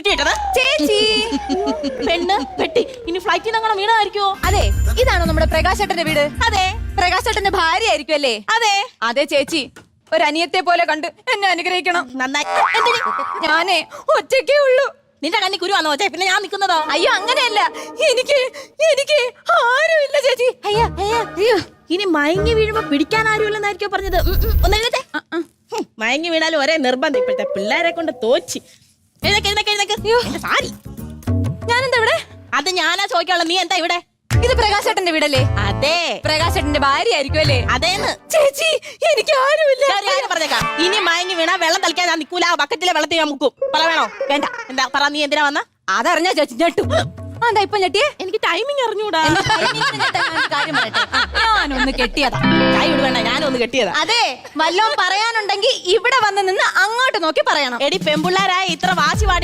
കുറ്റിയിട്ടത് ചേച്ചി. പെണ്ണ് പെട്ടി. ഇനി ഫ്ലൈറ്റിൽ അങ്ങനെ വീണായിരിക്കോ അതെ ഇതാണോ നമ്മുടെ പ്രകാശേട്ടന്റെ വീട്? അതെ. പ്രകാശേട്ടന്റെ ഭാര്യ ആയിരിക്കും അല്ലേ? അതെ. അതെ ചേച്ചി. ഒരു അനിയത്തെ പോലെ കണ്ട് എന്നെ അനുഗ്രഹിക്കണം. നന്നായി. എന്തിന്? ഞാനേ ഒറ്റയ്ക്കേ ഉള്ളൂ. നിന്റെ കണ്ണി കുരുവാന്നോ ചേ പിന്നെ ഞാൻ നിൽക്കുന്നതോ? അയ്യോ അങ്ങനെയല്ല. എനിക്ക് എനിക്ക് ആരുമില്ല ചേച്ചി. അയ്യോ അയ്യോ. അയ്യോ. ഇനി മയങ്ങി വീഴുമ്പോ പിടിക്കാൻ ആരുമില്ലെന്നായിരിക്കോ പറഞ്ഞത്? ഒന്നെഴുതേ. മയങ്ങി വീണാലും ഒരേ നിർബന്ധം. ഇപ്പോഴത്തെ പിള്ളേരെ കൊണ്ട് തോച്ചി എഴുന്നേക്ക് എഴുന്നേക്ക് എഴുന്നേക്ക്. എന്റെ സാരി. ഞാനെന്താ ഇവിടെ? അത് ഞാനാ ചോദിക്കാനുള്ള നീ എന്താ ഇവിടെ? ഇത് പ്രകാശേട്ടന്റെ വീടല്ലേ? അതെ. പ്രകാശേട്ടന്റെ ഭാര്യ ആയിരിക്കും അല്ലേ? അതേന്ന്. ചേച്ചി എനിക്ക് ആരുമില്ല. ഞാൻ ഒരു കാര്യം പറഞ്ഞേക്കാം. ഇനി മയങ്ങി വീണാ വെള്ളം തളിക്കാൻ ഞാൻ നിക്കൂല. ആ ബക്കറ്റിലെ വെള്ളത്തിൽ ഞാൻ മുക്കും. പറ വേണോ? വേണ്ട. എന്താ പറ നീ എന്തിനാ വന്ന? അതറിഞ്ഞാ ചേച്ചി ഞെട്ടു. എന്താ ഇപ്പൊ ഞെട്ടിയേ? എനിക്ക് ടൈമിങ് അറിഞ്ഞൂടാ. കാര്യം പറയട്ടെ. ഞാനൊന്ന് കെട്ടിയതാ. ചായ വിട് വേണ്ട ഞാനൊന്ന് കെട്ടിയതാ. അതെ വല്ലോം പറയാനുണ്ടെങ്കിൽ ഇവിടെ വന്ന് നിന്ന് അങ്ങോട്ട് നോക്കി പറയണം. എടി പെമ്പിള്ളാരായ ഇത്ര വാശി പാടില്ല